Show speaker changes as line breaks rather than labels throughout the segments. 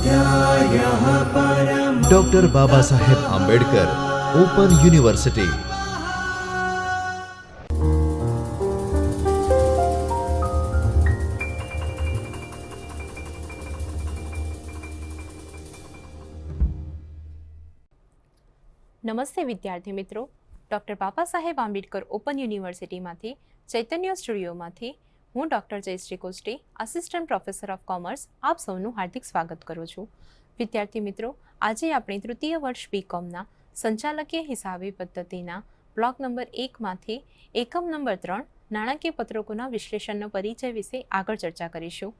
स्वाध्यायः परम
doctor Baba Saheb Ambedkar open university
નમસ્તે વિદ્યાર્થી મિત્રો ડૉક્ટર બાબા સાહેબ આંબેડકર ઓપન યુનિવર્સિટીમાંથી ચૈતન્ય સ્ટુડિયોમાંથી હું doctor Jayshree Kosti assistant professor of commerce આપ સૌનું હાર્દિક સ્વાગત કરું છું. વિદ્યાર્થી મિત્રો, આજે આપણે તૃતીય વર્ષ બીકોમના સંચાલકીય હિસાબી પદ્ધતિના બ્લોક નંબર એકમાંથી એકમ નંબર ત્રણ નાણાકીય પત્રકોના વિશ્લેષણનો પરિચય વિશે આગળ ચર્ચા કરીશું.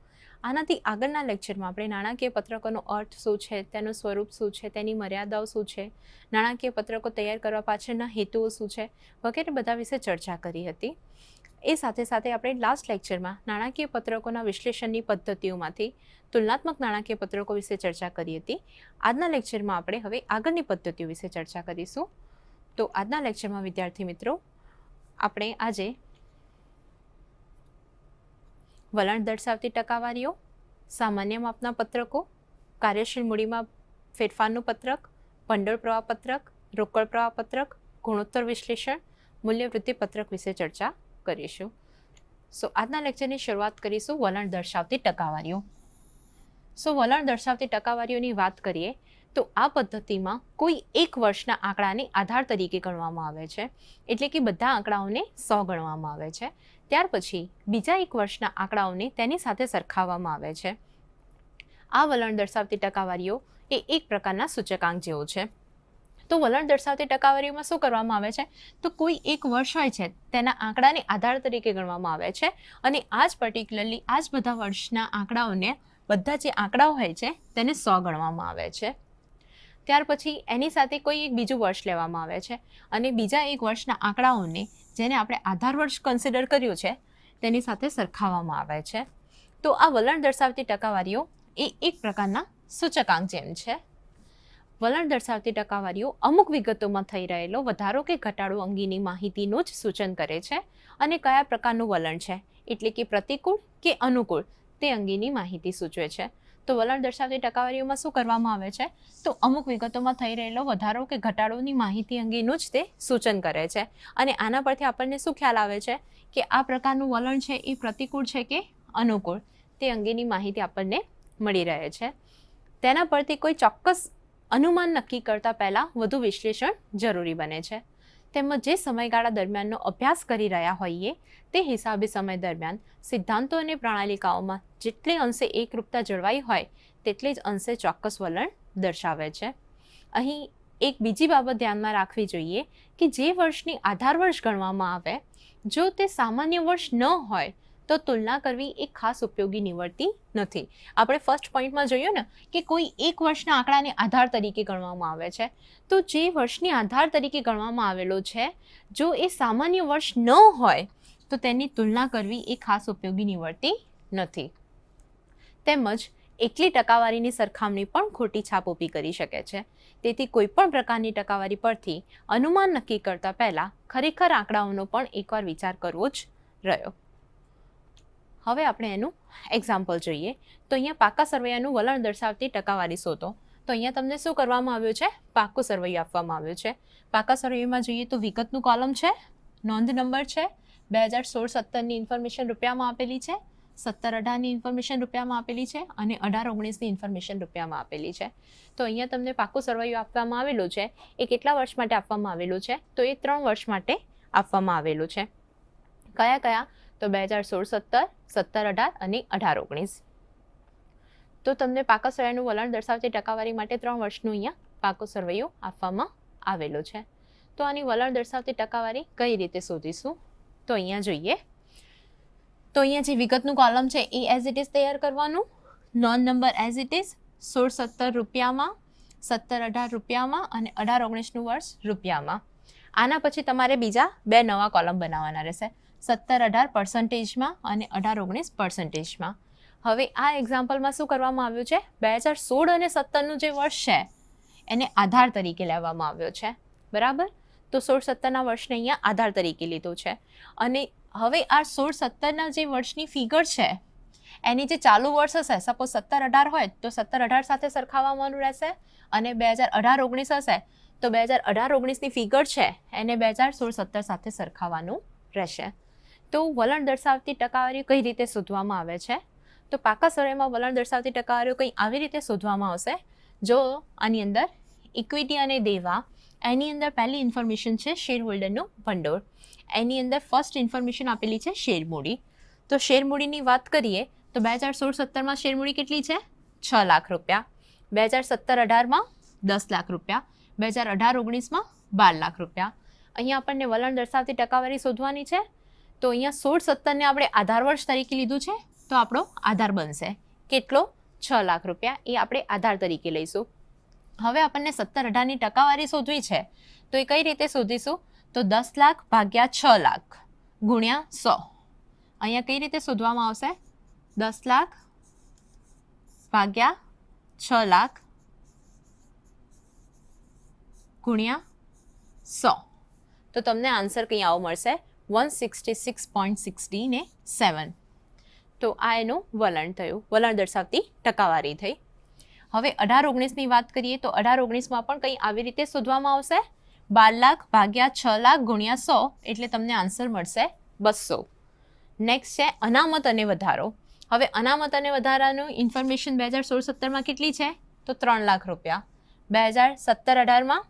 આનાથી આગળના લેક્ચરમાં આપણે નાણાકીય પત્રકોનો અર્થ શું છે, તેનું સ્વરૂપ શું છે, તેની મર્યાદાઓ શું છે, નાણાકીય પત્રકો તૈયાર કરવા પાછળના હેતુઓ શું છે, વગેરે બધા વિશે ચર્ચા કરી હતી. એ સાથે સાથે આપણે લાસ્ટ લેક્ચરમાં નાણાકીય પત્રકોના વિશ્લેષણની પદ્ધતિઓમાંથી તુલનાત્મક નાણાકીય પત્રકો વિશે ચર્ચા કરી હતી. આજના લેક્ચરમાં આપણે હવે આગળની પદ્ધતિઓ વિશે ચર્ચા કરીશું. તો આજના લેક્ચરમાં વિદ્યાર્થી મિત્રો, આપણે આજે વલણ દર્શાવતી ટકાવારીઓ, સામાન્ય માપના પત્રકો, કાર્યશીલ મૂડીમાં ફેરફારનું પત્રક, ભંડોળ પ્રવાહ પત્રક, રોકડ પ્રવાહ પત્રક, ગુણોત્તર વિશ્લેષણ મૂલ્યવૃદ્ધિ પત્રક વિશે ચર્ચા કરીશું. સો આજના લેક્ચરની શરૂઆત કરીશું વલણ દર્શાવતી ટકાવારીઓ. સો વલણ દર્શાવતી ટકાવારીઓની વાત કરીએ તો આ પદ્ધતિમાં કોઈ એક વર્ષના આંકડાને આધાર તરીકે ગણવામાં આવે છે. એટલે કે બધા આંકડાઓને સો ગણવામાં આવે છે. ત્યાર પછી બીજા એક વર્ષના આંકડાઓને તેની સાથે સરખાવવામાં આવે છે. આ વલણ દર્શાવતી ટકાવારીઓ એ એક પ્રકારના સૂચકાંક જેવો છે. તો વલણ દર્શાવતી ટકાવારીમાં શું કરવામાં આવે છે? તો કોઈ એક વર્ષ હોય છે, તેના આંકડાને આધાર તરીકે ગણવામાં આવે છે અને આ જ પર્ટિક્યુલરલી આ જ બધા વર્ષના આંકડાઓને બધા જે આંકડાઓ હોય છે, તેને સો ગણવામાં આવે છે. ત્યાર પછી એની સાથે કોઈ એક બીજું વર્ષ લેવામાં આવે છે અને બીજા એક વર્ષના આંકડાઓને જેને આપણે આધાર વર્ષ કન્સિડર કર્યું છે, તેની સાથે સરખાવવામાં આવે છે. તો આ વલણ દર્શાવતી ટકાવારીઓ એ એક પ્રકારના સૂચકાંક જેમ છે. વલણ દર્શાવતી ટકાવારીઓ અમુક વિગતોમાં થઈ રહેલો, વધારો કે ઘટાડો અંગેની માહિતીનું જ સૂચન કરે છે અને કયા પ્રકારનું વલણ છે, એટલે કે પ્રતિકૂળ કે અનુકૂળ તે અંગેની માહિતી સૂચવે છે. તો વલણ દર્શાવતી ટકાવારીઓમાં શું કરવામાં આવે છે? તો અમુક વિગતોમાં થઈ રહેલો વધારો કે ઘટાડોની માહિતી અંગેનું જ તે સૂચન કરે છે. અને આના પરથી આપણને શું ખ્યાલ આવે છે? કે આ પ્રકારનું વલણ છે એ પ્રતિકૂળ છે કે અનુકૂળ તે અંગેની માહિતી આપણને મળી રહે છે. તેના પરથી કોઈ ચોક્કસ અનુમાન નક્કી કરતાં પહેલાં વધુ વિશ્લેષણ જરૂરી બને છે. તેમજ જે સમયગાળા દરમિયાનનો અભ્યાસ કરી રહ્યા હોઈએ, તે હિસાબે સમય દરમિયાન સિદ્ધાંતો અને પ્રણાલિકાઓમાં જેટલી અંશે એકરૂપતા જળવાઈ હોય, તેટલી જ અંશે ચોક્કસ વલણ દર્શાવે છે. અહીં એક બીજી બાબત ધ્યાનમાં રાખવી જોઈએ કે જે વર્ષની આધાર વર્ષ ગણવામાં આવે, જો તે સામાન્ય વર્ષ ન હોય તો તુલના કરવી એ ખાસ ઉપયોગી નીવડતી નથી. આપણે ફર્સ્ટ પોઈન્ટમાં જોયું ને કે કોઈ એક વર્ષના આંકડાને આધાર તરીકે ગણવામાં આવે છે. તો જે વર્ષની આધાર તરીકે ગણવામાં આવેલો છે, જો એ સામાન્ય વર્ષ ન હોય, તો તેની તુલના કરવી એ ખાસ ઉપયોગી નીવડતી નથી. તેમજ એકલી ટકાવારીની સરખામણી પણ ખોટી છાપ ઊભી કરી શકે છે. તેથી કોઈપણ પ્રકારની ટકાવારી પરથી અનુમાન નક્કી કરતા પહેલાં ખરેખર આંકડાઓનો પણ એકવાર વિચાર કરવો જ રહ્યો. હવે આપણે એનું એક્ઝામ્પલ જોઈએ. તો અહીંયા પાકા સરવૈયાનું વલણ દર્શાવતી ટકાવારી શોધો. તો અહીંયા તમને શું કરવામાં આવ્યું છે? પાકું સરવૈયું આપવામાં આવ્યું છે. પાકા સરવૈયામાં જોઈએ તો વિગતનું કોલમ છે, નોંધ નંબર છે, બે હજાર સોળ સત્તરની ઇન્ફોર્મેશન રૂપિયામાં આપેલી છે, સત્તર અઢારની ઇન્ફોર્મેશન રૂપિયામાં આપેલી છે અને અઢાર ઓગણીસની ઇન્ફોર્મેશન રૂપિયામાં આપેલી છે. તો અહીંયા તમને પાકું સરવૈયું આપવામાં આવેલું છે. એ કેટલા વર્ષ માટે આપવામાં આવેલું છે? તો એ ત્રણ વર્ષ માટે આપવામાં આવેલું છે. કયા કયા? તો બે હજાર સોળ, સત્તર સત્તર, અઢાર અને અઢાર, ઓગણીસ. તો તમને પાકા સરવૈયાનું વલણ દર્શાવતી ટકાવારી માટે ત્રણ વર્ષનું અહીંયા પાકો સરવૈયો આપવામાં આવેલો છે. તો આની વલણ દર્શાવતી ટકાવારી કઈ રીતે શોધીશું? તો અહીંયા જોઈએ. તો અહીંયા જે વિગતનું કોલમ છે એ એઝ ઇટ ઇઝ તૈયાર કરવાનું. Non number as it is સોળ, સત્તર રૂપિયામાં, સત્તર, અઢાર રૂપિયામાં અને અઢાર, ઓગણીસનું વર્ષ રૂપિયામાં. આના પછી તમારે બીજા બે નવા કોલમ બનાવવાના રહેશે. સત્તર અઢાર પર્સન્ટેજમાં અને અઢાર ઓગણીસ પર્સન્ટેજમાં હવે આ એક્ઝામ્પલમાં શું કરવામાં આવ્યું છે? બે હજાર સોળ અને સત્તરનું જે વર્ષ છે, એને આધાર તરીકે લેવામાં આવ્યો છે. બરાબર? તો સોળ સત્તરના વર્ષને અહીંયા આધાર તરીકે લીધો છે. અને હવે આ સોળ સત્તરના જે વર્ષની ફિગર છે, એની જે ચાલુ વર્ષ હશે સપોઝ સત્તર અઢાર હોય, તો સત્તર અઢાર સાથે સરખાવવાનું રહેશે. અને બે હજાર અઢાર ઓગણીસ હશે, તો બે હજાર અઢાર ઓગણીસની ફિગર છે, એને બે હજાર સોળ સત્તર સાથે સરખાવવાનું રહેશે. તો વલણ દર્શાવતી ટકાવારી કઈ રીતે શોધવામાં આવે છે? તો પાકા સર્વેમાં વલણ દર્શાવતી ટકાવારીઓ કંઈ આવી રીતે શોધવામાં આવશે? જો આની અંદર ઇક્વિટી અને દેવા, એની અંદર પહેલી ઇન્ફોર્મેશન છે શેર હોલ્ડરનું ભંડોળ. એની અંદર ફર્સ્ટ ઇન્ફોર્મેશન આપેલી છે શેર મૂડી. તો શેર મૂડીની વાત કરીએ, તો બે હજાર સોળ સત્તરમાં શેર મૂડી કેટલી છે? છ લાખ રૂપિયા. બે હજાર સત્તર અઢારમાં દસ લાખ રૂપિયા. બે હજાર અઢાર ઓગણીસમાં બાર લાખ રૂપિયા. અહીંયા આપણને વલણ દર્શાવતી ટકાવારી શોધવાની છે. તો અહીંયા સોળ સત્તરને આપણે આધાર વર્ષ તરીકે લીધું છે, તો આપણો આધાર બનશે. કેટલો? છ લાખ રૂપિયા. એ આપણે આધાર તરીકે લઈશું. હવે આપણને સત્તર અઢારની ટકાવારી શોધવી છે, તો એ કઈ રીતે શોધીશું? તો દસ લાખ ભાગ્યા છ લાખ ગુણ્યા સો. અહીંયા કઈ રીતે શોધવામાં આવશે? દસ લાખ ભાગ્યા છ લાખ ગુણ્યા સો. તો તમને આન્સર કંઈ આવો મળશે? One sixty six point sixty ને સેવન તો આ એનું વલણ થયું. વલણ દર્શાવતી ટકાવારી થઈ. હવે અઢાર ઓગણીસની વાત કરીએ તો અઢાર ઓગણીસમાં પણ કંઈ આવી રીતે શોધવામાં આવશે? બાર લાખ ભાગ્યા છ લાખ ગુણ્યા સો એટલે તમને આન્સર મળશે બસો. નેક્સ્ટ છે અનામત અને વધારો. હવે અનામત અને વધારાનું ઇન્ફોર્મેશન બે હજાર સોળ સત્તરમાં કેટલી છે? તો ત્રણ લાખ રૂપિયા. બે હજાર સત્તર અઢારમાં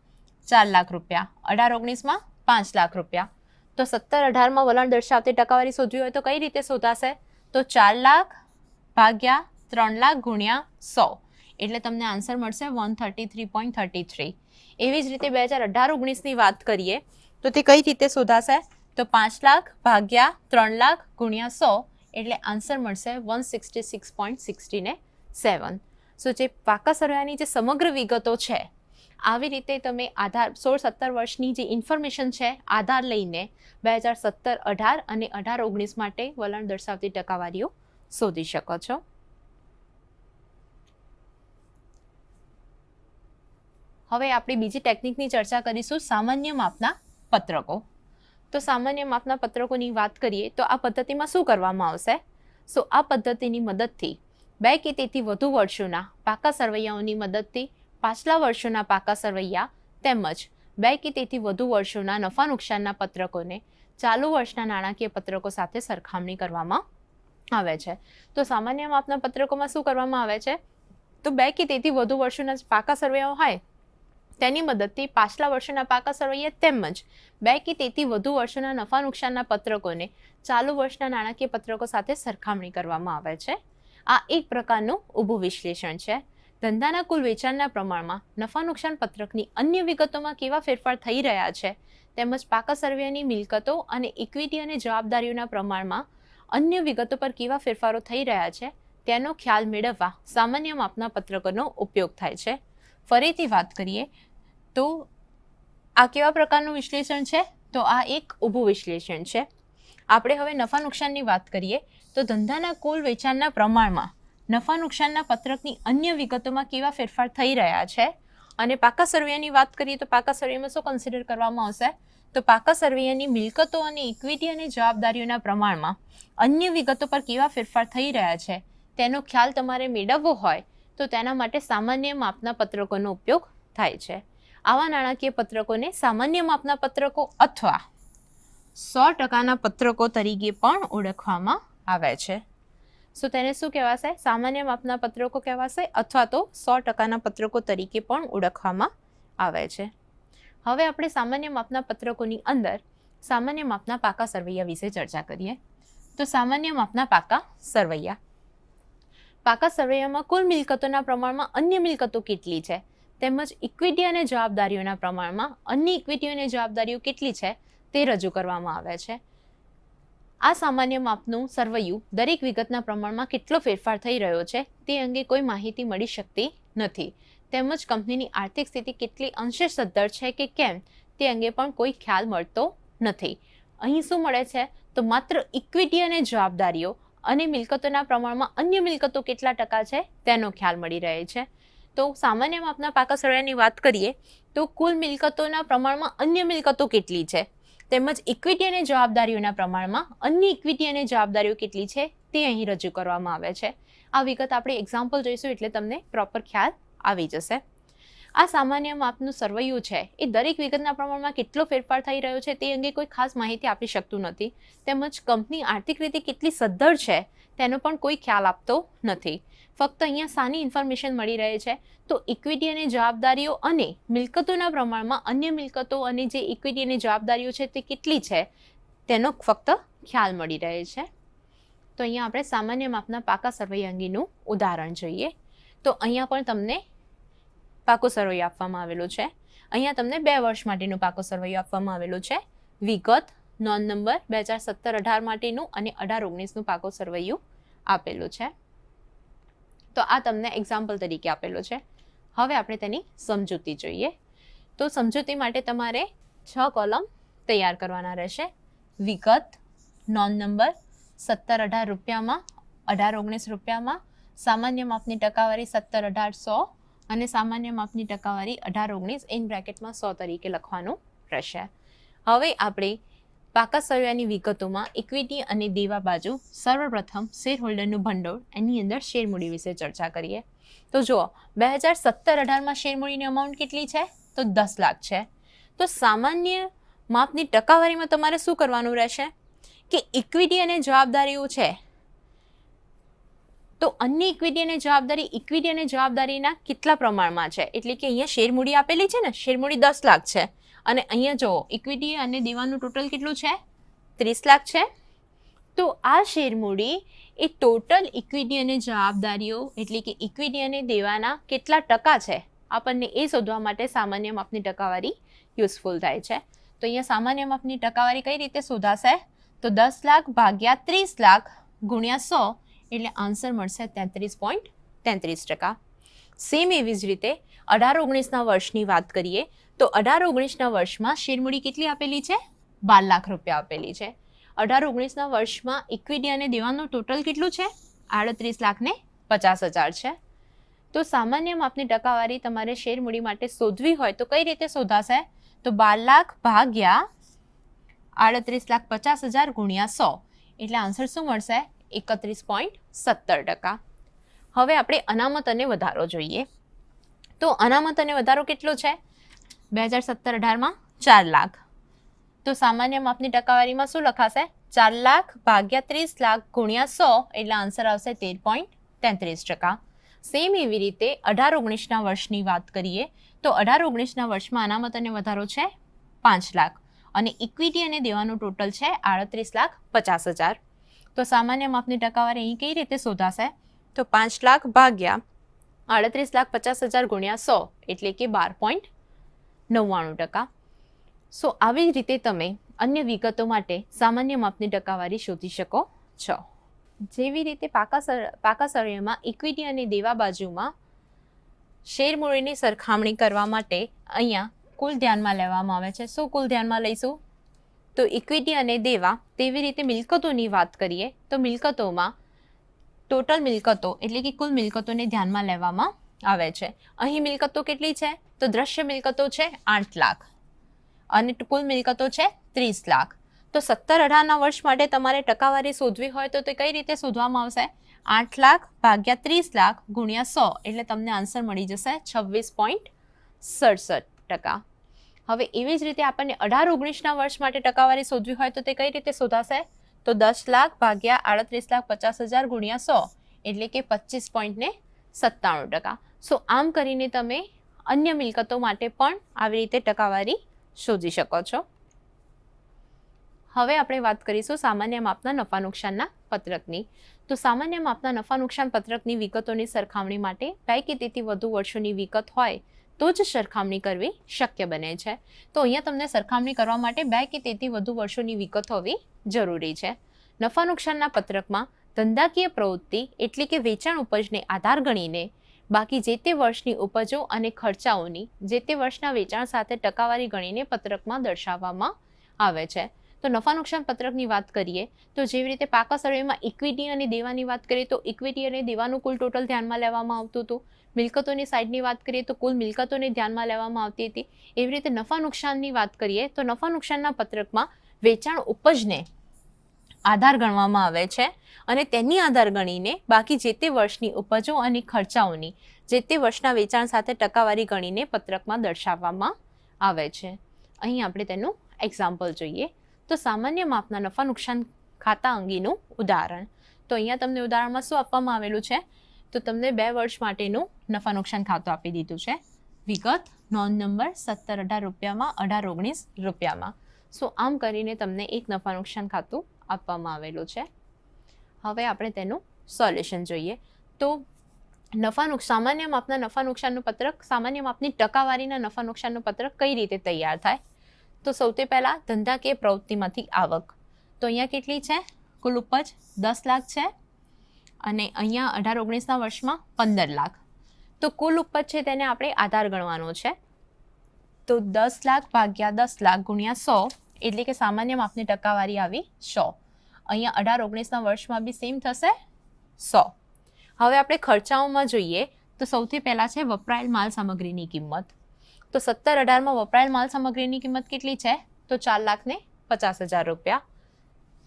ચાર લાખ રૂપિયા. અઢાર ઓગણીસમાં પાંચ લાખ રૂપિયા. તો સત્તર અઢારમાં વલણ દર્શાવતી ટકાવારી શોધવી હોય તો કઈ રીતે શોધાશે? તો ચાર લાખ ભાગ્યા ત્રણ લાખ ગુણ્યા સો. એટલે તમને આન્સર મળશે one thirty three point thirty three એવી જ રીતે બે હજાર અઢાર ઓગણીસની વાત કરીએ, તો તે કઈ રીતે શોધાશે? તો પાંચ લાખ ભાગ્યા ત્રણ લાખ ગુણ્યા સો, એટલે આન્સર મળશે one sixty six point sixty ને સેવન સો જે પાકા સરવાળાની જે સમગ્ર વિગતો છે આવી રીતે તમે આધાર સોળ સત્તર વર્ષની જે ઇન્ફોર્મેશન છે, આધાર લઈને બે હજાર સત્તર અઢાર અને અઢાર ઓગણીસ માટે વલણ દર્શાવતી ટકાવારીઓ શોધી શકો છો. હવે આપણે બીજી ટેકનિકની ચર્ચા કરીશું, સામાન્ય માપના પત્રકો. તો સામાન્ય માપના પત્રકોની વાત કરીએ, તો આ પદ્ધતિમાં શું કરવામાં આવશે? સો આ પદ્ધતિની મદદથી, બે કે તેથી વધુ વર્ષોના પાકા સરવૈયાઓની મદદથી પાછલા વર્ષોના પાકા સરવૈયા તેમજ બે કે તેથી વધુ વર્ષોના નફા નુકસાનના પત્રકોને ચાલુ વર્ષના નાણાકીય પત્રકો સાથે સરખામણી કરવામાં આવે છે. તો સામાન્ય માપના પત્રકોમાં શું કરવામાં આવે છે? તો બે કે તેથી વધુ વર્ષોના પાકા સરવૈયા હોય તેની મદદથી પાછલા વર્ષોના પાકા સરવૈયા તેમજ બે કે તેથી વધુ વર્ષોના નફા નુકસાનના પત્રકોને ચાલુ વર્ષના નાણાકીય પત્રકો સાથે સરખામણી કરવામાં આવે છે. આ એક પ્રકારનું ઊભું વિશ્લેષણ છે. ધંધાના કુલ વેચાણના પ્રમાણમાં નફા નુકસાન પત્રકની અન્ય વિગતોમાં કેવા ફેરફાર થઈ રહ્યા છે તેમજ પાકા સર્વેની મિલકતો અને ઇક્વિટી અને જવાબદારીઓના પ્રમાણમાં અન્ય વિગતો પર કેવા ફેરફારો થઈ રહ્યા છે તેનો ખ્યાલ મેળવવા સામાન્ય માપના પત્રકોનો ઉપયોગ થાય છે. ફરીથી વાત કરીએ તો આ કેવા પ્રકારનું વિશ્લેષણ છે? તો આ એક ઊભું વિશ્લેષણ છે. આપણે હવે નફા નુકસાનની વાત કરીએ તો ધંધાના કુલ વેચાણના પ્રમાણમાં નફા નુકસાનના પત્રકની અન્ય વિગતોમાં કેવા ફેરફાર થઈ રહ્યા છે? અને પાકા સર્વેની વાત કરીએ તો પાકા સર્વેમાં શું કન્સિડર કરવામાં આવશે? તો પાકા સર્વેની મિલકતો અને ઇક્વિટી અને જવાબદારીઓના પ્રમાણમાં અન્ય વિગતો પર કેવા ફેરફાર થઈ રહ્યા છે? તેનો ખ્યાલ તમારે મેળવવો હોય તો તેના માટે સામાન્ય માપના પત્રકોનો ઉપયોગ થાય છે. આવા નાણાકીય પત્રકોને સામાન્ય માપના પત્રકો અથવા સો ટકાના પત્રકો તરીકે પણ ઓળખવામાં આવે છે. સો તેને શું કહેવાશે? સામાન્ય માપના પત્રકો કહેવાશે અથવા તો સો ટકાના પત્રકો તરીકે પણ ઓળખવામાં આવે છે. હવે આપણે સામાન્ય માપના પત્રકોની અંદર સામાન્ય માપના પાકા સરવૈયા વિશે ચર્ચા કરીએ. તો સામાન્ય માપના પાકા સરવૈયા. પાકા સરવૈયામાં કુલ મિલકતોના પ્રમાણમાં અન્ય મિલકતો કેટલી છે? તેમજ ઇક્વિટી અને જવાબદારીઓના પ્રમાણમાં અન્ય ઇક્વિટી અને જવાબદારીઓ કેટલી છે તે રજૂ કરવામાં આવે છે. આ સામાન્ય માપનું સરવૈયું દરેક વિગતના પ્રમાણમાં કેટલો ફેરફાર થઈ રહ્યો છે તે અંગે કોઈ માહિતી મળી શકતી નથી. તેમજ કંપનીની આર્થિક સ્થિતિ કેટલી અંશે સદ્ધર છે કે કેમ તે અંગે પણ કોઈ ખ્યાલ મળતો નથી. અહીં શું મળે છે? તો માત્ર ઇક્વિટી અને જવાબદારીઓ અને મિલકતોના પ્રમાણમાં અન્ય મિલકતો કેટલા ટકા છે તેનો ખ્યાલ મળી રહે છે. તો સામાન્ય માપના પાકા સરળાની વાત કરીએ તો કુલ મિલકતોના પ્રમાણમાં અન્ય મિલકતો કેટલી છે? તેમજ ઇક્વિટી અને જવાબદારીઓના પ્રમાણમાં અન્ય ઇક્વિટી અને જવાબદારીઓ કેટલી છે તે અહીં રજૂ કરવામાં આવે છે. આ વિગત આપણે એક્ઝામ્પલ જોઈશું એટલે તમને પ્રોપર ખ્યાલ આવી જશે. આ સામાન્ય માપનું સરવૈયું છે. એ દરેક વિગતના પ્રમાણમાં કેટલો ફેરફાર થઈ રહ્યો છે તે અંગે કોઈ ખાસ માહિતી આપી શકતું નથી. તેમજ કંપની આર્થિક રીતે કેટલી સદ્ધર છે તેનો પણ કોઈ ખ્યાલ આપતો નથી. ફક્ત અહીંયા સાની ઇન્ફોર્મેશન મળી રહે છે. તો ઇક્વિટી અને જવાબદારીઓ અને મિલકતોના પ્રમાણમાં અન્ય મિલકતો અને જે ઇક્વિટી અને જવાબદારીઓ છે તે કેટલી છે, તેનો ફક્ત ખ્યાલ મળી રહે છે. તો અહીંયા આપણે સામાન્ય માપના પાકા સર્વૈ અંગેનું ઉદાહરણ જોઈએ. તો અહીંયા પણ તમને પાકો સરવૈયો આપવામાં આવેલો છે. અહીંયા તમને બે વર્ષ માટેનું પાકો સરવૈયો આપવામાં આવેલો છે. વિગત નોન નંબર, બે હજાર સત્તર અઢાર માટેનું અને અઢાર ઓગણીસનું પાકો સરવૈયું આપેલું છે. તો આ તમને એક્ઝામ્પલ તરીકે આપેલો છે. હવે આપણે તેની સમજૂતી જોઈએ. તો સમજૂતી માટે તમારે છ કોલમ તૈયાર કરવાના રહેશે. વિગત નોન નંબર સત્તર અઢાર રૂપિયામાં, અઢાર ઓગણીસ રૂપિયામાં, સામાન્ય માપની ટકાવારી સત્તર અઢાર સો અને સામાન્ય માપની ટકાવારી અઢાર ઓગણીસ ઇન બ્રેકેટમાં સો તરીકે લખવાનું રહેશે. હવે આપણે પાકા સર્વેની વિગતોમાં ઇક્વિટી અને દેવા બાજુ સર્વપ્રથમ શેર હોલ્ડરનું ભંડોળ, એની અંદર શેરમૂડી વિશે ચર્ચા કરીએ. તો જુઓ, બે હજાર સત્તર અઢારમાં શેરમૂડીની અમાઉન્ટ કેટલી છે? તો દસ લાખ છે. તો સામાન્ય માપની ટકાવારીમાં તમારે શું કરવાનું રહેશે? કે ઇક્વિટી અને જવાબદારીઓ છે. તો અન્ય ઇક્વિટી અને જવાબદારી, ઇક્વિટી અને જવાબદારીના કેટલા પ્રમાણમાં છે? એટલે કે અહીંયા શેરમૂડી આપેલી છે ને? શેરમૂડી દસ લાખ છે. અને અહીંયા જો ઇક્વિટી અને દેવાનું ટોટલ કેટલું છે? ત્રીસ લાખ છે. તો આ શેરમૂડી એ ટોટલ ઇક્વિટી અને જવાબદારીઓ, એટલે કે ઇક્વિટી અને દેવાના કેટલા ટકા છે, આપણને એ શોધવા માટે સામાન્ય માપની ટકાવારી યુઝફુલ થાય છે. તો અહીંયા સામાન્ય માપની ટકાવારી કઈ રીતે શોધાશે? તો દસ લાખ ભાગ્યા ત્રીસ લાખ ગુણ્યા સો, એટલે આન્સર મળશે તેત્રીસ પોઈન્ટ તેત્રીસ ટકા. સેમ એવી જ રીતે અઢાર ઓગણીસના વર્ષની વાત કરીએ, તો અઢાર ઓગણીસના વર્ષમાં શેરમૂડી કેટલી આપેલી છે? બાર લાખ રૂપિયા આપેલી છે. અઢાર ઓગણીસના વર્ષમાં ઇક્વિટી અને દેવાનું ટોટલ કેટલું છે? આડત્રીસ લાખને પચાસ હજાર છે. તો સામાન્ય માપની ટકાવારી તમારે શેરમૂડી માટે શોધવી હોય તો કઈ રીતે શોધાશે? તો બાર લાખ ભાગ્યા આડત્રીસ લાખ પચાસ હજાર ગુણ્યા સો. એટલે આન્સર શું મળશે? એકત્રીસ પોઈન્ટ સત્તર ટકા. હવે આપણે અનામત અને વધારો જોઈએ. તો અનામત અને વધારો કેટલો છે? બે હજાર સત્તર અઢારમાં ચાર લાખ. તો સામાન્ય માપની ટકાવારીમાં શું લખાશે? ચાર લાખ ભાગ્યા ત્રીસ લાખ ગુણ્યા સો એટલે આન્સર આવશે તેર પોઈન્ટ તેત્રીસ ટકા. સેમ એવી રીતે અઢાર ઓગણીસના વર્ષની વાત કરીએ તો અઢાર ઓગણીસના વર્ષમાં અનામત અને વધારો છે પાંચ લાખ અને ઇક્વિટી અને દેવાનું ટોટલ છે આડત્રીસ લાખ પચાસ હજાર. તો સામાન્ય માપની ટકાવારી અહીં કઈ રીતે શોધાશે? તો પાંચ લાખ ભાગ્યા આડત્રીસ લાખ પચાસ હજાર ગુણ્યા સો એટલે કે બાર પોઈન્ટ નવ્વાણું ટકા. સો આવી રીતે તમે અન્ય વિગતો માટે સામાન્ય માપની ટકાવારી શોધી શકો છો. જેવી રીતે પાકા પાકા સર્વેમાં ઇક્વિટી અને દેવા બાજુમાં શેરમૂડીની સરખામણી કરવા માટે અહીંયા કુલ ધ્યાનમાં લેવામાં આવે છે. શું કુલ ધ્યાનમાં લઈશું? તો ઇક્વિટી અને દેવા તેવી રીતે મિલકતોની વાત કરીએ તો મિલકતોમાં ટોટલ મિલકતો, એટલે કે કુલ મિલકતોને ધ્યાનમાં લેવામાં આવે છે. અહીં મિલકતો કેટલી છે? તો દ્રશ્ય મિલકતો છે આઠ લાખ. અને કુલ મિલકતો છે ત્રીસ લાખ. તો સત્તર અઢારના વર્ષ માટે તમારે ટકાવારી શોધવી હોય તો તે કઈ રીતે શોધવામાં આવશે? આઠ લાખ ભાગ્યા ત્રીસ લાખ ગુણ્યા સો, એટલે તમને આન્સર મળી જશે છવ્વીસ પોઈન્ટ સડસઠ ટકા. હવે એવી જ રીતે આપણને અઢાર ઓગણીસના વર્ષ માટે ટકાવારી શોધવી હોય તો તે કઈ રીતે શોધાશે? તો દસ લાખ ભાગ્યા આડત્રીસ લાખ પચાસ હજાર ગુણ્યા સો, એટલે કે પચીસ પોઈન્ટ ને સત્તાણું ટકા. સો આમ કરીને તમે અન્ય મિલકતો માટે પણ આવી રીતે ટકાવારી શોધી શકો છો. હવે આપણે વાત કરીશું સામાન્ય માપના નફા નુકસાનના પત્રકની. તો સામાન્ય માપના નફા નુકસાન પત્રકની વિગતોની સરખામણી માટે બે કે તેથી વધુ વર્ષોની વિગત હોય તો જ સરખામણી કરવી શક્ય બને છે. તો અહીંયા તમને સરખામણી કરવા માટે બે કે તેથી વધુ વર્ષોની વિગત હોવી જરૂરી છે. નફા નુકસાનના પત્રકમાં ધંધાકીય પ્રવૃત્તિ એટલે કે વેચાણ ઉપજને આધાર ગણીને બાકી જે તે વર્ષની ઉપજો અને ખર્ચાઓની જે તે વર્ષના વેચાણ સાથે ટકાવારી ગણીને પત્રકમાં દર્શાવવામાં આવે છે. તો નફા નુકસાન પત્રકની વાત કરીએ, તો જેવી રીતે પાકા સર્વેમાં ઇક્વિટી અને દેવાની વાત કરીએ, તો ઇક્વિટી અને દેવાનું કુલ ટોટલ ધ્યાનમાં લેવામાં આવતું હતું. મિલકતોની સાઈડની વાત કરીએ, તો કુલ મિલકતોને ધ્યાનમાં લેવામાં આવતી હતી. એવી રીતે નફા નુકસાનની વાત કરીએ, તો નફા નુકસાનના પત્રકમાં વેચાણ ઉપજને આધાર ગણવામાં આવે છે અને તેની આધાર ગણીને બાકી જે તે વર્ષની ઉપજો અને ખર્ચાઓની, જે તે વર્ષના વેચાણ સાથે ટકાવારી ગણીને પત્રકમાં દર્શાવવામાં આવે છે. અહીં આપણે તેનું એક્ઝામ્પલ જોઈએ. તો સામાન્ય માપના નફા નુકસાન ખાતા અંગેનું ઉદાહરણ. તો અહીંયા તમને ઉદાહરણમાં શું આપવામાં આવેલું છે? તો તમને બે વર્ષ માટેનું નફા નુકસાન ખાતું આપી દીધું છે. વિગત, નોંધ નંબર, સત્તર અઢાર રૂપિયામાં, અઢાર ઓગણીસ રૂપિયામાં. સો આમ કરીને તમને એક નફા નુકસાન ખાતું આપવામાં આવેલું છે. હવે આપણે તેનું સોલ્યુશન જોઈએ. તો નફા નુક, સામાન્ય માપના નફા નુકસાનનું પત્રક, સામાન્ય માપની ટકાવારીના નફા નુકસાનનું પત્રક કઈ રીતે તૈયાર થાય? તો સૌથી પહેલાં ધંધાકીય પ્રવૃત્તિમાંથી આવક. તો અહીંયા કેટલી છે? કુલ ઉપજ દસ લાખ છે અને અહીંયા અઢાર ઓગણીસના વર્ષમાં પંદર લાખ. તો કુલ ઉપજ છે તેને આપણે આધાર ગણવાનો છે. તો દસ લાખ ભાગ્યા દસ લાખ ગુણ્યા સો એટલે કે સામાન્ય માપની ટકાવારી આવી સો. અહીંયા અઢાર ઓગણીસના વર્ષમાં બી સેમ થશે સો. હવે આપણે ખર્ચાઓમાં જોઈએ તો સૌથી પહેલાં છે વપરાયેલ માલ સામગ્રીની કિંમત. તો સત્તર અઢારમાં વપરાયેલ માલ સામગ્રીની કિંમત કેટલી છે? તો ચાર લાખ ને પચાસ હજાર રૂપિયા.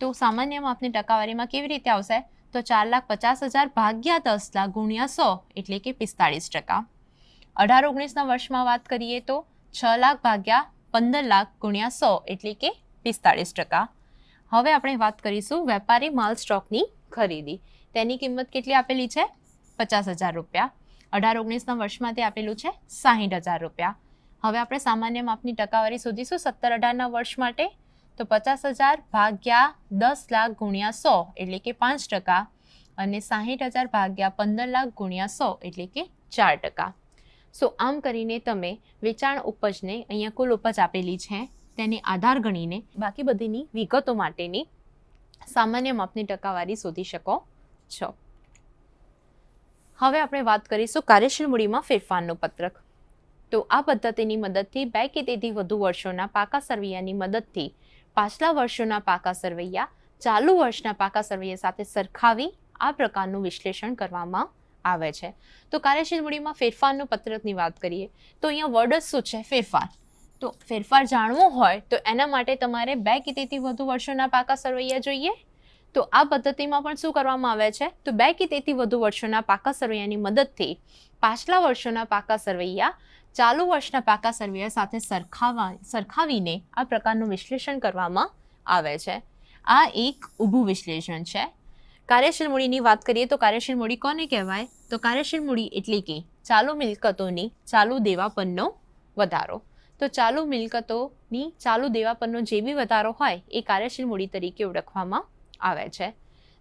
તો સામાન્ય માપની ટકાવારીમાં કેવી રીતે આવશે? તો ચાર લાખ પચાસ હજાર ભાગ્યા દસ લાખ ગુણ્યા સો એટલે કે પિસ્તાળીસ ટકા. અઢાર ઓગણીસના વર્ષમાં વાત કરીએ તો છ લાખ ભાગ્યા પંદર લાખ ગુણ્યા સો એટલે કે પિસ્તાળીસ ટકા. હવે આપણે વાત કરીશું વેપારી માલ સ્ટોકની ખરીદી. તેની કિંમત કેટલી આપેલી છે? પચાસ હજાર રૂપિયા. અઢાર ઓગણીસના વર્ષમાં તે આપેલું છે સાહીઠ હજાર રૂપિયા. હવે આપણે સામાન્ય માપની ટકાવારી શોધીશું સત્તર અઢારના વર્ષ માટે. તો પચાસ હજાર ભાગ્યા દસ લાખ ગુણ્યા સો એટલે કે પાંચ ટકા અને સાહીઠ હજાર ભાગ્યા પંદર લાખ ગુણ્યા સો એટલે કે ચાર ટકા. સો આમ કરીને તમે વેચાણ ઉપજને અહીંયા કુલ ઉપજ આપેલી છે, તેને આધાર ગણીને બાકી બધીની વિગતો માટેની સામાન્ય માપની ટકાવારી શોધી શકો છો. હવે આપણે વાત કરીશું કાર્યશીલ મૂડીમાં ફેરફારનું પત્રક. તો આ પદ્ધતિની મદદથી બે કે તેથી વધુ વર્ષોના પાકા સરવૈયાની મદદથી પાછલા વર્ષોના પાકા સરવૈયા ચાલુ વર્ષના પાકા સરવૈયા સાથે સરખાવી આ પ્રકારનું વિશ્લેષણ કરવામાં આવે છે. તો કાર્યશીલ મૂડીમાં ફેરફારનું પત્રકની વાત કરીએ, તો અહીંયા વર્ડ શું છે? ફેરફાર. તો ફેરફાર જાણવો હોય તો એના માટે તમારે બે કે તેથી વધુ વર્ષોના પાકા સરવૈયા જોઈએ. તો આ પદ્ધતિમાં પણ શું કરવામાં આવે છે? તો બે કે તેથી વધુ વર્ષોના પાકા સરવૈયાની મદદથી પાછલા વર્ષોના પાકા સરવૈયા ચાલુ વર્ષના પાકા સર્વે સાથે સરખાવા, સરખાવીને આ પ્રકારનું વિશ્લેષણ કરવામાં આવે છે. આ એક ઊભું વિશ્લેષણ છે. કાર્યશીલ મૂડીની વાત કરીએ તો કાર્યશીલ મૂડી કોને કહેવાય? તો કાર્યશીલ મૂડી એટલે કે ચાલુ મિલકતોની ચાલુ દેવા પરનો વધારો. તો ચાલુ મિલકતોની ચાલુ દેવા પરનો જે બી વધારો હોય એ કાર્યશીલ મૂડી તરીકે ઓળખવામાં આવે છે.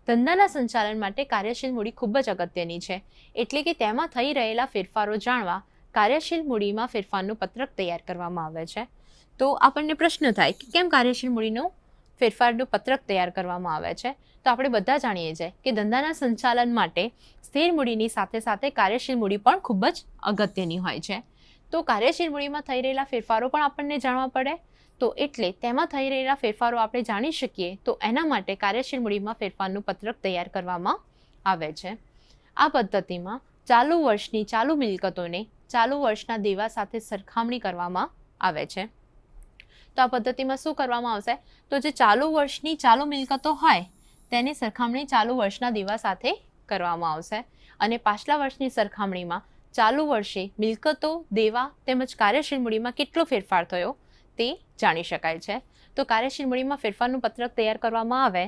ધંધાના સંચાલન માટે કાર્યશીલ મૂડી ખૂબ જ અગત્યની છે. એટલે કે તેમાં થઈ રહેલા ફેરફારો જાણવા કાર્યશીલ મૂડીમાં ફેરફારનું પત્રક તૈયાર કરવામાં આવે છે. તો આપણને પ્રશ્ન થાય કે કેમ કાર્યશીલ મૂડીનું ફેરફારનું પત્રક તૈયાર કરવામાં આવે છે? તો આપણે બધા જાણીએ છીએ કે ધંધાના સંચાલન માટે સ્થિર મૂડીની સાથે સાથે કાર્યશીલ મૂડી પણ ખૂબ જ અગત્યની હોય છે. તો કાર્યશીલ મૂડીમાં થઈ રહેલા ફેરફારો પણ આપણને જાણવા પડે? તો એટલે તેમાં થઈ રહેલા ફેરફારો આપણે જાણી શકીએ, તો એના માટે કાર્યશીલ મૂડીમાં ફેરફારનું પત્રક તૈયાર કરવામાં આવે છે. આ પદ્ધતિમાં ચાલુ વર્ષની ચાલુ મિલકતોને ચાલુ વર્ષના દેવા સાથે સરખામણી કરવામાં આવે છે. તો આ પદ્ધતિમાં શું કરવામાં આવશે? તો જે ચાલુ વર્ષની ચાલુ મિલકતો હોય, તેની સરખામણી ચાલુ વર્ષના દેવા સાથે કરવામાં આવશે. અને પાછલા વર્ષની સરખામણીમાં ચાલુ વર્ષે મિલકતો, દેવા તેમજ કાર્યશીલ મૂડીમાં કેટલો ફેરફાર થયો તે જાણી શકાય છે. તો કાર્યશીલ મૂડીમાં ફેરફારનું પત્રક તૈયાર કરવામાં આવે,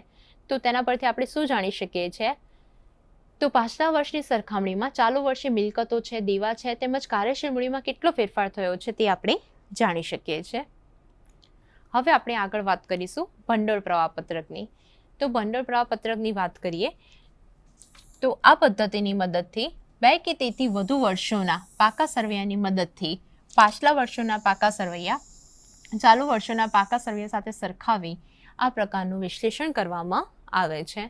તો તેના પરથી આપણે શું જાણી શકીએ છીએ? તો પાછલા વર્ષની સરખામણીમાં ચાલુ વર્ષે મિલકતો છે, દેવા છે, તેમજ કાર્યશીલ મૂડીમાં કેટલો ફેરફાર થયો છે તે આપણે જાણી શકીએ છીએ. હવે આપણે આગળ વાત કરીશું ભંડોળ પ્રવાહ પત્રકની. તો ભંડોળ પ્રવાહ પત્રકની વાત કરીએ, તો આ પદ્ધતિની મદદથી બે કે તેથી વધુ વર્ષોના પાકા સરવૈયાની મદદથી પાછલા વર્ષોના પાકા સરવૈયા, ચાલુ વર્ષોના પાકા સરવૈયા સાથે સરખાવી આ પ્રકારનું વિશ્લેષણ કરવામાં આવે છે.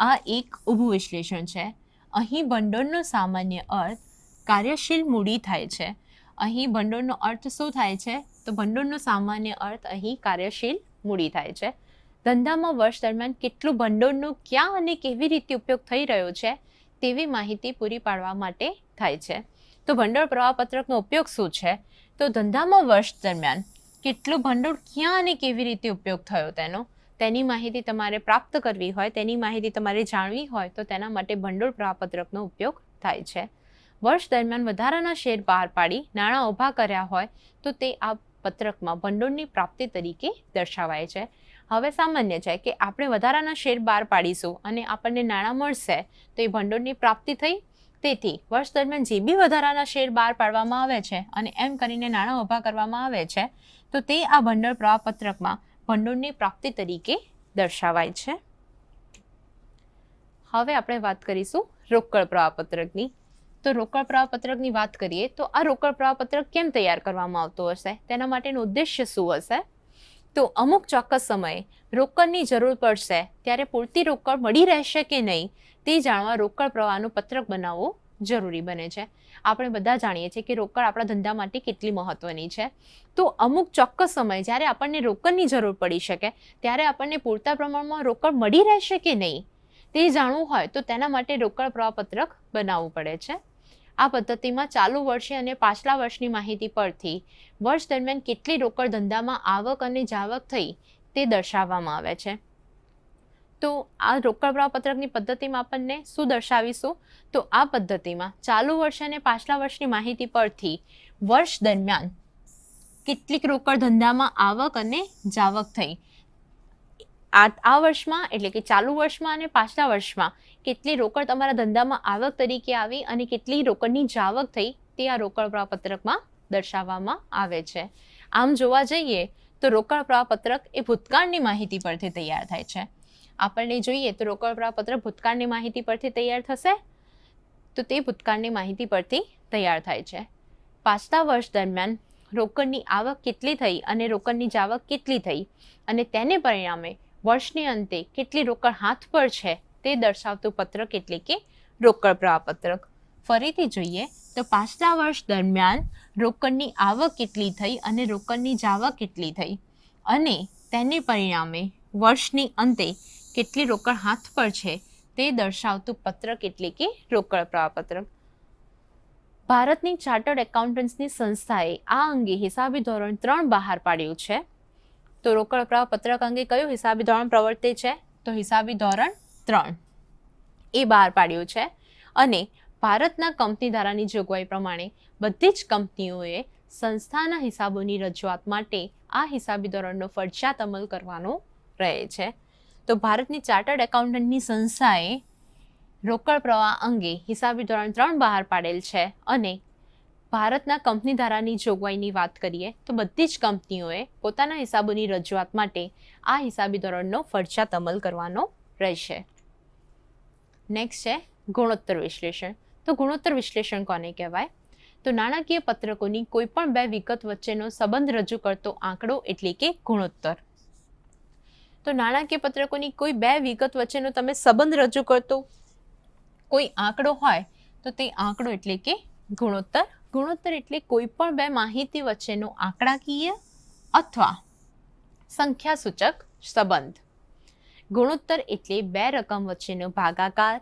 આ એક ઊભું વિશ્લેષણ છે. અહીં ભંડોળનો સામાન્ય અર્થ કાર્યશીલ મૂડી થાય છે. અહીં ભંડોળનો અર્થ શું થાય છે? તો ભંડોળનો સામાન્ય અર્થ અહીં કાર્યશીલ મૂડી થાય છે. ધંધામાં વર્ષ દરમિયાન કેટલું ભંડોળનો ક્યાં અને કેવી રીતે ઉપયોગ થઈ રહ્યો છે તેવી માહિતી પૂરી પાડવા માટે થાય છે. તો ભંડોળ પ્રવાહપત્રકનો ઉપયોગ શું છે? તો ધંધામાં વર્ષ દરમિયાન કેટલું ભંડોળ ક્યાં અને કેવી રીતે ઉપયોગ થયો તેનો? તેની માહિતી તમારે પ્રાપ્ત કરવી હોય, તેની માહિતી તમારે જાણવી હોય, તો તેના માટે ભંડોળ પ્રમાણપત્રકનો ઉપયોગ થાય છે. વર્ષ દરમિયાન વધારાના શેર બહાર પાડી, નાણાં ઊભા કર્યા હોય, તો તે આ પત્રકમાં ભંડોળની પ્રાપ્તિ તરીકે દર્શાવાય છે. હવે સામાન્ય છે કે આપણે વધારાના શેર બહાર પાડીશું અને આપણને નાણાં મળશે, તો એ ભંડોળની પ્રાપ્તિ થઈ. તેથી, વર્ષ દરમિયાન જે બી વધારાના શેર બહાર પાડવામાં આવે છે અને એમ કરીને નાણાં ઊભા કરવામાં આવે છે, તો તે આ ભંડોળ પ્રવાહપત્રકમાં ભંડોળની પ્રાપ્તિ તરીકે દર્શાવાય છે. હવે આપણે વાત કરીશું રોકડ પ્રવાહપત્રકની. તો રોકડ પ્રવાહપત્રકની વાત કરીએ તો આ રોકડ પ્રવાહપત્રક કેમ તૈયાર કરવામાં આવતું હશે? તેના માટેનો ઉદ્દેશ્ય શું હશે? તો અમુક ચોક્કસ સમયે રોકડની જરૂર પડશે ત્યારે પૂરતી રોકડ મળી રહેશે કે નહીં તે જાણવા રોકડ પ્રવાહનું પત્રક બનાવવું જરૂરી બને છે. આપણે બધા જાણીએ છીએ કે રોકડ આપણા ધંધા માટે કેટલી મહત્વની છે. તો અમુક ચોક્કસ સમય જ્યારે આપણને રોકડની જરૂર પડી શકે, ત્યારે આપણને પૂરતા પ્રમાણમાં રોકડ મળી રહેશે કે નહીં, તે જાણવું હોય તો તેના માટે રોકડ પ્રવાહપત્રક બનાવવું પડે છે. આ પદ્ધતિમાં ચાલુ વર્ષે અને પાછલા વર્ષની માહિતી પરથી વર્ષ દરમિયાન કેટલી રોકડ ધંધામાં આવક અને જાવક થઈ તે દર્શાવવામાં આવે છે. તો આ રોકડ પ્રવાહપત્રકની પદ્ધતિમાં આપણને શું દર્શાવીશું? તો આ પદ્ધતિમાં ચાલુ વર્ષ અને પાછલા વર્ષની માહિતી પરથી વર્ષ દરમિયાન કેટલીક રોકડ ધંધામાં આવક અને જાવક થઈ. આ આ વર્ષમાં એટલે કે ચાલુ વર્ષમાં અને પાછલા વર્ષમાં કેટલી રોકડ તમારા ધંધામાં આવક તરીકે આવી અને કેટલી રોકડની જાવક થઈ તે આ રોકડ પ્રવાહપત્રકમાં દર્શાવવામાં આવે છે. આમ જોવા જઈએ તો રોકડ પ્રવાહપત્રક એ ભૂતકાળની માહિતી પરથી તૈયાર થાય છે. આપણને જોઈએ તો રોકડ પ્રવાહપત્રક ભૂતકાળની માહિતી પરથી તૈયાર થશે? તો તે ભૂતકાળની માહિતી પરથી તૈયાર થાય છે. પાછલા વર્ષ દરમિયાન રોકડની આવક કેટલી થઈ અને રોકડની જાવક કેટલી થઈ અને તેને પરિણામે વર્ષની અંતે કેટલી રોકડ હાથ પર છે તે દર્શાવતું પત્રક એટલે કે રોકડ પ્રવાહપત્રક. ફરીથી જોઈએ તો પાછલા વર્ષ દરમિયાન રોકડની આવક કેટલી થઈ અને રોકડની જાવક કેટલી થઈ અને તેને પરિણામે વર્ષની અંતે કેટલી રોકડ હાથ પર છે તે દર્શાવતું પત્રક એટલે કે રોકડ પ્રવાહપત્રક ભારતની ચાર્ટર્ડ એકાઉન્ટન્ટ્સની સંસ્થાએ આ અંગે હિસાબી ધોરણ ત્રણ બહાર પાડ્યું છે. તો રોકડ પ્રવાહપત્રક અંગે કયું હિસાબી ધોરણ પ્રવર્તે છે? તો હિસાબી ધોરણ ત્રણ. એ બહાર પાડ્યું છે. અને ભારતના કંપની ધારાની જોગવાઈ પ્રમાણે બધી જ કંપનીઓએ સંસ્થાના હિસાબોની રજૂઆત માટે આ હિસાબી ધોરણનો ફરજિયાત અમલ કરવાનો રહે છે. તો ભારતની ચાર્ટર્ડ એકાઉન્ટન્ટની સંસ્થાએ રોકડ પ્રવાહ અંગે હિસાબી ધોરણ ત્રણ બહાર પાડેલ છે અને ભારતના કંપની ધારાની જોગવાઈની વાત કરીએ તો બધી જ કંપનીઓએ પોતાના હિસાબોની રજૂઆત માટે આ હિસાબી ધોરણનો ફરજિયાત અમલ કરવાનો રહેશે. નેક્સ્ટ છે ગુણોત્તર વિશ્લેષણ. તો ગુણોત્તર વિશ્લેષણ કોને કહેવાય? તો નાણાકીય પત્રકોની કોઈપણ બે વિગત વચ્ચેનો સંબંધ રજૂ કરતો આંકડો એટલે કે ગુણોત્તર. તો નાણાકીય પત્રકોની કોઈ બે વિગત વચ્ચેનો તમે સંબંધ રજૂ કરતો? કોઈ આંકડો હોય તો તે આંકડો એટલે કે ગુણોત્તર. ગુણોત્તર એટલે કોઈ પણ બે માહિતી વચ્ચેનો આંકડાકીય અથવા સંખ્યાસૂચક સંબંધ. ગુણોત્તર એટલે બે રકમ વચ્ચેનો ભાગાકાર,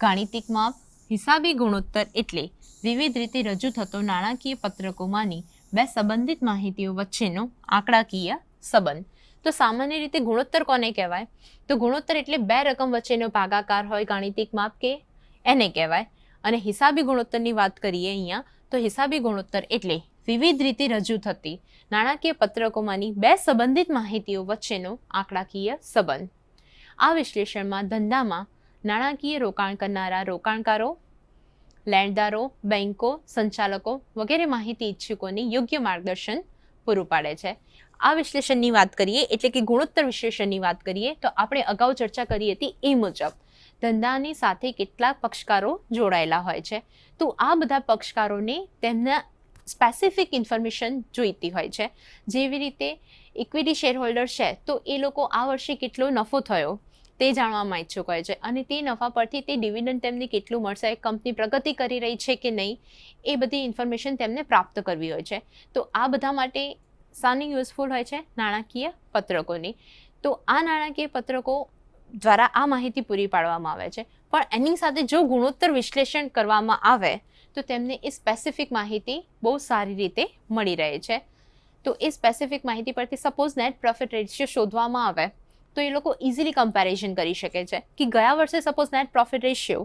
ગાણિતિક માપ. હિસાબી ગુણોત્તર એટલે વિવિધ રીતે રજૂ થતો નાણાકીય પત્રકોમાંની બે સંબંધિત માહિતીઓ વચ્ચેનો આંકડાકીય સંબંધ. તો સામાન્ય રીતે ગુણોત્તર કોને કહેવાય? તો ગુણોત્તર એટલે બે રકમ વચ્ચેનો ભાગાકાર હોય ગાણિતિક માપ કે એને કહેવાય. અને હિસાબી ગુણોત્તરની વાત કરીએ અહીંયા, તો હિસાબી ગુણોત્તર એટલે વિવિધ રીતે રજૂ થતી નાણાકીય પત્રકોમાંની બે સંબંધિત માહિતીઓ વચ્ચેનો આંકડાકીય સંબંધ. આ વિશ્લેષણમાં ધંધામાં નાણાકીય રોકાણ કરનારા રોકાણકારો, લેણદારો બેન્કો સંચાલકો વગેરે માહિતી ઇચ્છુકોને યોગ્ય માર્ગદર્શન પૂરું પાડે છે. આ વિશ્લેષણની વાત કરીએ, એટલે કે ગુણોત્તર વિશ્લેષણની વાત કરીએ, તો આપણે અગાઉ ચર્ચા કરી હતી એ મુજબ ધંધાની સાથે કેટલાક પક્ષકારો જોડાયેલા હોય છે. તો આ બધા પક્ષકારોને તેમના સ્પેસિફિક ઇન્ફોર્મેશન જોઈતી હોય છે. જેવી રીતે ઇક્વિટી શેર હોલ્ડર છે, તો એ લોકો આ વર્ષે કેટલો નફો થયો તે જાણવામાં ઈચ્છુક હોય છે. અને તે નફા પરથી તે ડિવિડન્ડ તેમને કેટલું મળશે કંપની પ્રગતિ કરી રહી છે કે નહીં, એ બધી ઇન્ફોર્મેશન તેમને પ્રાપ્ત કરવી હોય છે. તો આ બધા માટે સાની યુઝફુલ હોય છે નાણાકીય પત્રકોની. તો આ નાણાકીય પત્રકો દ્વારા આ માહિતી પૂરી પાડવામાં આવે છે. પણ એની સાથે જો ગુણોત્તર વિશ્લેષણ કરવામાં આવે, તો તેમને એ સ્પેસિફિક માહિતી બહુ સારી રીતે મળી રહે છે. તો એ સ્પેસિફિક માહિતી પરથી સપોઝ નેટ પ્રોફિટ રેશિયો શોધવામાં આવે, તો એ લોકો ઇઝીલી કમ્પેરિઝન કરી શકે છે કે ગયા વર્ષે સપોઝ નેટ પ્રોફિટ રેશિયો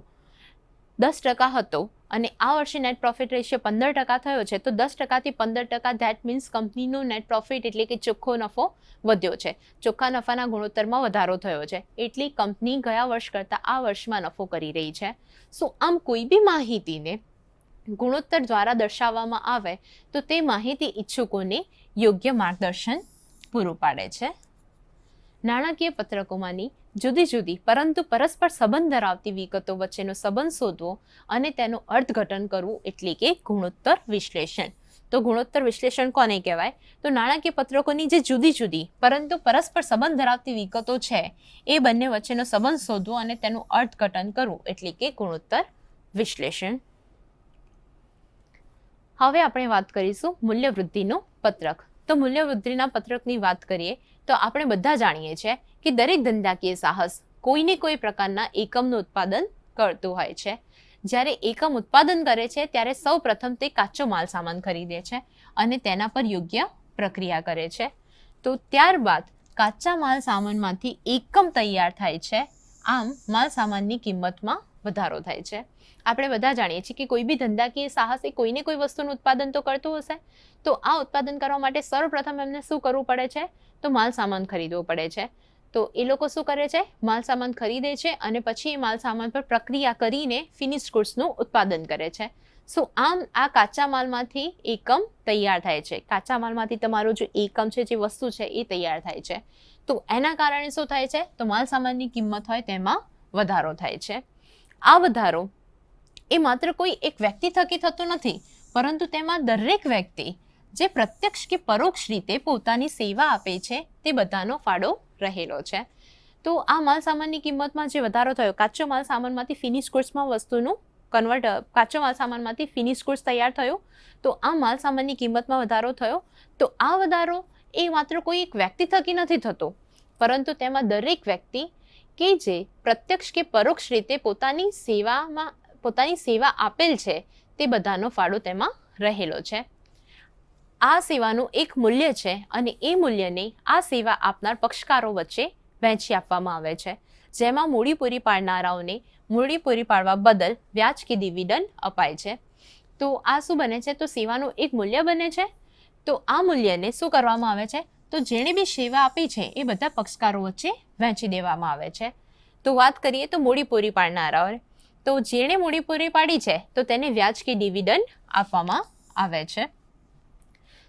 દસ ટકા હતો અને આ વર્ષે નેટ પ્રોફિટ રેશિયો પંદર ટકા થયો છે, તો દસ ટકાથી પંદર ટકા ધેટ મીન્સ કંપનીનો નેટ પ્રોફિટ એટલે કે ચોખ્ખો નફો વધ્યો છે. ચોખ્ખા નફાના ગુણોત્તરમાં વધારો થયો છે. એટલે કંપની ગયા વર્ષ કરતાં આ વર્ષમાં નફો કરી રહી છે. સો, આમ કોઈ બી માહિતીને ગુણોત્તર દ્વારા દર્શાવવામાં આવે, તો તે માહિતી ઈચ્છુકોને યોગ્ય માર્ગદર્શન પૂરું પાડે છે. નાણાકીય પત્રકોમાંની જુદી જુદી, પરંતુ પરસ્પર સંબંધ ધરાવતી વિગતો વચ્ચેનો સંબંધ શોધવો અને તેનું અર્થઘટન કરવું એટલે કે ગુણોત્તર વિશ્લેષણ. તો ગુણોત્તર વિશ્લેષણ કોને કહેવાય? તો નાણાકીય પત્રકોની જે જુદી જુદી, પરંતુ પરસ્પર સંબંધ ધરાવતી વિગતો છે, એ બંને વચ્ચેનો સંબંધ શોધવો અને તેનું અર્થઘટન કરવું એટલે કે ગુણોત્તર વિશ્લેષણ. હવે આપણે વાત કરીશું મૂલ્યવૃદ્ધિનું પત્રક. તો મૂલ્યવૃદ્ધિના પત્રકની વાત કરીએ તો આપણે બધા જાણીએ છીએ કે દરેક ધંધાકીય સાહસ કોઈને કોઈ પ્રકારના એકમનું ઉત્પાદન કરતું હોય છે. જ્યારે એકમ ઉત્પાદન કરે છે, ત્યારે સૌ પ્રથમ તે કાચો માલ સામાન ખરીદે છે અને તેના પર યોગ્ય પ્રક્રિયા કરે છે. તો ત્યારબાદ કાચા માલ સામાનમાંથી એકમ તૈયાર થાય છે. આમ માલ સામાનની કિંમતમાં વધારો થાય છે. આપણે બધા જાણીએ છીએ કે કોઈ બી ધંધાકીય સાહસ કોઈને કોઈ વસ્તુનું ઉત્પાદન તો કરતું હશે. તો આ ઉત્પાદન કરવા માટે સર્વપ્રથમ એમને શું કરવું પડે છે? તો માલ સામાન ખરીદવો પડે છે. તો એ લોકો શું કરે છે? માલ સામાન ખરીદે છે અને પછી એ માલ સામાન પર પ્રક્રિયા કરીને ફિનિશ ગુડ્સનું ઉત્પાદન કરે છે. સો આમ આ કાચા માલમાંથી એકમ તૈયાર થાય છે. કાચા માલમાંથી તમારો જે એકમ છે, જે વસ્તુ છે, એ તૈયાર થાય છે. તો એના કારણે શું થાય છે? તો માલ સામાનની કિંમત હોય તેમાં વધારો થાય છે. આ વધારો એ માત્ર કોઈ એક વ્યક્તિ થકી થતું નથી, પરંતુ તેમાં દરેક વ્યક્તિ જે પ્રત્યક્ષ કે પરોક્ષ રીતે પોતાની સેવા આપે છે, તે બધાનો ફાળો રહેલો છે. તો આ માલ સામાનની કિંમતમાં જે વધારો થયો, કાચો માલ સામાનમાંથી ફિનિશ ગુડ્સમાં વસ્તુનું કન્વર્ટ કાચો માલ સામાનમાંથી ફિનિશ ગુડ્સ તૈયાર થયો, તો આ માલ સામાનની કિંમતમાં વધારો થયો, તો આ વધારો એ માત્ર કોઈ એક વ્યક્તિ થકી નથી થતો, પરંતુ તેમાં દરેક વ્યક્તિ કે જે પ્રત્યક્ષ કે પરોક્ષ રીતે પોતાની સેવામાં પોતાની સેવા આપેલ છે, તે બધાનો ફાળો તેમાં રહેલો છે. આ સેવાનું એક મૂલ્ય છે અને એ મૂલ્યને આ સેવા આપનાર પક્ષકારો વચ્ચે વહેંચી આપવામાં આવે છે. જેમાં મૂડી પૂરી પાડનારાઓને મૂડી પૂરી પાડવા બદલ વ્યાજ કે ડિવિડન્ડ અપાય છે. તો આ શું બને છે? તો સેવાનું એક મૂલ્ય બને છે. તો આ મૂલ્યને શું કરવામાં આવે છે? તો જેણે બી સેવા આપી છે, એ બધા પક્ષકારો વચ્ચે વહેંચી દેવામાં આવે છે. તો વાત કરીએ તો મૂડી પૂરી પાડનારાઓ તો જેણે મૂડી પૂરી પાડી છે, તો તેને વ્યાજ કે ડિવિડન્ડ આપવામાં આવે છે.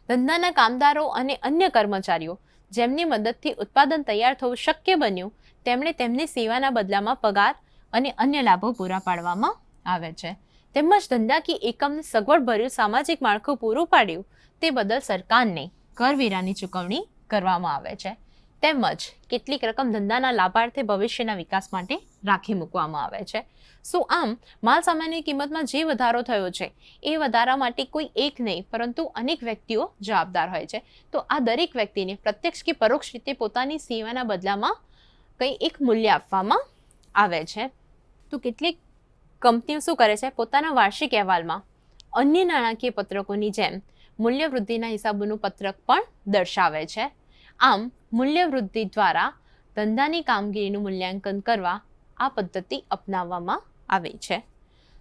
ધંધાના કામદારો અને અન્ય કર્મચારીઓ જેમની મદદથી ઉત્પાદન તૈયાર થવું શક્ય બન્યું, તેમણે તેમની સેવાના બદલામાં પગાર અને અન્ય લાભો પૂરા પાડવામાં આવે છે. તેમજ ધંધાકીય એકમને સગવડભર્યું સામાજિક માળખું પૂરું પાડ્યું, તે બદલ સરકારને કરવેરાની ચૂકવણી કરવામાં આવે છે. તેમજ કેટલીક રકમ ધંધાના લાભાર્થે ભવિષ્યના વિકાસ માટે રાખી મૂકવામાં આવે છે. સો આમ માલ સામાનની કિંમતમાં જે વધારો થયો છે, એ વધારા માટે કોઈ એક નહીં, પરંતુ અનેક વ્યક્તિઓ જવાબદાર હોય છે. તો આ દરેક વ્યક્તિને પ્રત્યક્ષ કે પરોક્ષ રીતે પોતાની સેવાના બદલામાં કંઈ એક મૂલ્ય આપવામાં આવે છે. તો કેટલીક કંપનીઓ શું કરે છે, પોતાના વાર્ષિક અહેવાલમાં અન્ય નાણાકીય પત્રકોની જેમ મૂલ્ય વૃદ્ધિના હિસાબોનું પત્રક પણ દર્શાવે છે. આમ, મૂલ્યવૃદ્ધિ દ્વારા ધંધાની કામગીરીનું મૂલ્યાંકન કરવા આ પદ્ધતિ અપનાવવામાં આવે છે.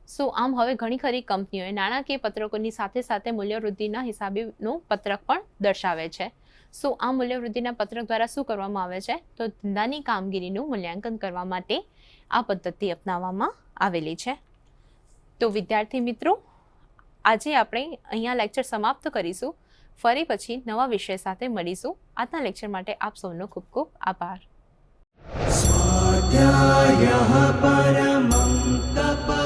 સો આમ હવે ઘણી ખરી કંપનીઓએ નાણાકીય પત્રકોની સાથે સાથે મૂલ્યવૃદ્ધિના હિસાબીનું પત્રક પણ દર્શાવે છે. સો આ મૂલ્યવૃદ્ધિના પત્રક દ્વારા શું કરવામાં આવે છે? તો ધંધાની કામગીરીનું મૂલ્યાંકન કરવા માટે આ પદ્ધતિ અપનાવવામાં આવેલી છે. તો વિદ્યાર્થી મિત્રો, આજે આપણે અહીંયા લેક્ચર સમાપ્ત કરીશું. ફરી પછી નવા વિષય સાથે મળીશું. આજના લેક્ચર માટે આપ સૌનો ખૂબ ખૂબ આભાર.
પરમં તપ